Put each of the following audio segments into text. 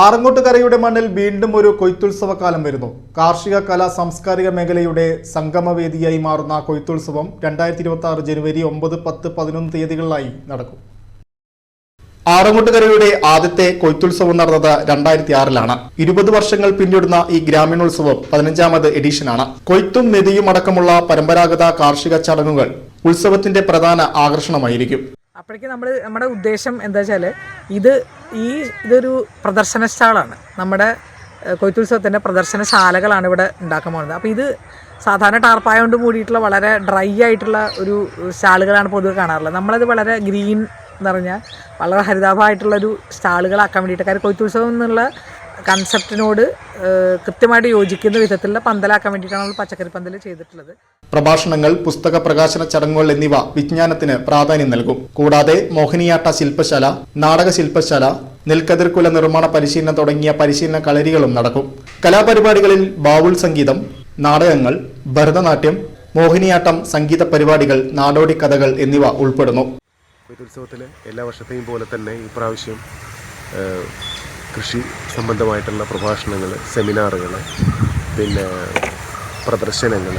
ആറങ്ങോട്ടുകരയുടെ മണ്ണിൽ വീണ്ടും ഒരു കൊയ്ത്തുത്സവകാലം വരുന്നു. കാർഷിക കലാ സാംസ്കാരിക മേഖലയുടെ സംഗമവേദിയായി മാറുന്ന കൊയ്ത്തുത്സവം രണ്ടായിരത്തി ഇരുപത്തി ആറ് ജനുവരി ഒമ്പത് പത്ത് പതിനൊന്ന് തീയതികളിലായി നടക്കും. ആറങ്ങോട്ടുകരയുടെ ആദ്യത്തെ കൊയ്ത്തുത്സവം നടന്നത് രണ്ടായിരത്തി ആറിലാണ് ഇരുപത് വർഷങ്ങൾ പിന്നിടുന്ന ഈ ഗ്രാമീണോത്സവം പതിനഞ്ചാമത് എഡിഷനാണ്. കൊയ്ത്തും നെതിയും അടക്കമുള്ള പരമ്പരാഗത കാർഷിക ചടങ്ങുകൾ ഉത്സവത്തിന്റെ പ്രധാന ആകർഷണമായിരിക്കും. അപ്പോഴേക്കും നമ്മൾ നമ്മുടെ ഉദ്ദേശം എന്താ വെച്ചാൽ ഇത് ഈ ഇതൊരു പ്രദർശന സ്റ്റാളാണ് നമ്മുടെ കൊയ്ത്തുത്സവത്തിന്റെ പ്രദർശനശാലകളാണ് ഇവിടെ ഉണ്ടാക്കാൻ പോകുന്നത്. അപ്പോൾ ഇത് സാധാരണ ടാർപ്പായ കൊണ്ട് മൂടിയിട്ടുള്ള വളരെ ഡ്രൈ ആയിട്ടുള്ള ഒരു സ്റ്റാളുകളാണ് പൊതുവെ കാണാറുള്ളത്. നമ്മളത് വളരെ ഗ്രീൻ എന്ന് പറഞ്ഞാൽ വളരെ ഹരിതാഭമായിട്ടുള്ളൊരു സ്റ്റാളുകളാക്കാൻ വേണ്ടിയിട്ട്. കാര്യം കൊയ്ത്തുത്സവം എന്നുള്ള കൺസെപ്റ്റിനോട് കൃത്യമായിട്ട് യോജിക്കുന്ന വിധത്തിലുള്ള പന്തലാക്കാൻ വേണ്ടിയിട്ടാണ് നമ്മൾ പച്ചക്കറി പന്തൽ ചെയ്തിട്ടുള്ളത്. പ്രഭാഷണങ്ങൾ പുസ്തക പ്രകാശന ചടങ്ങുകൾ എന്നിവ വിജ്ഞാനത്തിന് പ്രാധാന്യം നൽകും. കൂടാതെ മോഹിനിയാട്ട ശില്പശാല നാടക ശില്പശാല നെൽക്കതിർക്കുല നിർമ്മാണ പരിശീലനം തുടങ്ങിയ പരിശീലന കളരികളും നടക്കും. കലാപരിപാടികളിൽ ബാവുൾ സംഗീതം നാടകങ്ങൾ ഭരതനാട്യം മോഹിനിയാട്ടം സംഗീത പരിപാടികൾ നാടോടി കഥകൾ എന്നിവ ഉൾപ്പെടുന്നു. എല്ലാ വർഷത്തെയും പോലെ തന്നെ ഈ പ്രാവശ്യം കൃഷി സംബന്ധമായിട്ടുള്ള പ്രഭാഷണങ്ങൾ സെമിനാറുകൾ പിന്നെ പ്രദർശനങ്ങൾ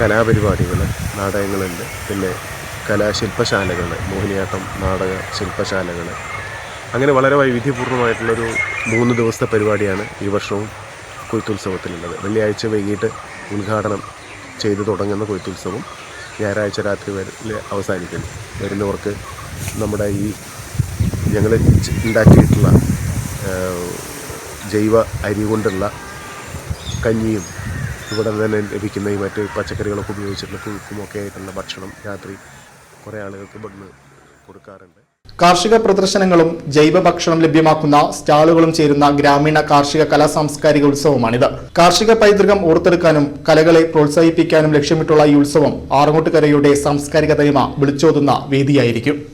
കലാപരിപാടികൾ നാടകങ്ങളുണ്ട്. പിന്നെ കലാശില്പശാലകൾ മോഹിനിയാട്ടം നാടക ശില്പശാലകൾ. അങ്ങനെ വളരെ വൈവിധ്യപൂർണമായിട്ടുള്ളൊരു മൂന്ന് ദിവസത്തെ പരിപാടിയാണ് ഈ വർഷവും കൊയ്ത്തുത്സവത്തിലുള്ളത്. വെള്ളിയാഴ്ച വൈകിട്ട് ഉദ്ഘാടനം ചെയ്തു തുടങ്ങുന്ന കൊയ്ത്തുത്സവം ഞായറാഴ്ച രാത്രി വരെ അവസാനിക്കുന്നു. വരുന്നവർക്ക് നമ്മുടെ ഈ ഞങ്ങൾ ഉണ്ടാക്കിയിട്ടുള്ള ജൈവ അരി കൊണ്ടുള്ള കഞ്ഞിയും ഇവിടെ തന്നെ ലഭിക്കുന്ന ഈ മറ്റ് പച്ചക്കറികളൊക്കെ ഉപയോഗിച്ചിട്ടുള്ള പുഴുക്കും ഒക്കെ ആയിട്ടുള്ള ഭക്ഷണം രാത്രി കുറേ ആളുകൾക്ക് ഇവിടുന്ന് കൊടുക്കാറുണ്ട്. കാർഷിക പ്രദർശനങ്ങളും ജൈവ ഭക്ഷണം ലഭ്യമാക്കുന്ന സ്റ്റാളുകളും ചേരുന്ന ഗ്രാമീണ കാർഷിക കലാ സാംസ്കാരിക ഉത്സവമാണിത്. കാർഷിക പൈതൃകം ഓർത്തെടുക്കാനും കലകളെ പ്രോത്സാഹിപ്പിക്കാനും ലക്ഷ്യമിട്ടുള്ള ഈ ഉത്സവം ആറങ്ങോട്ടുകരയുടെ സാംസ്കാരിക തനിമ വിളിച്ചോതുന്ന വേദിയായിരിക്കും.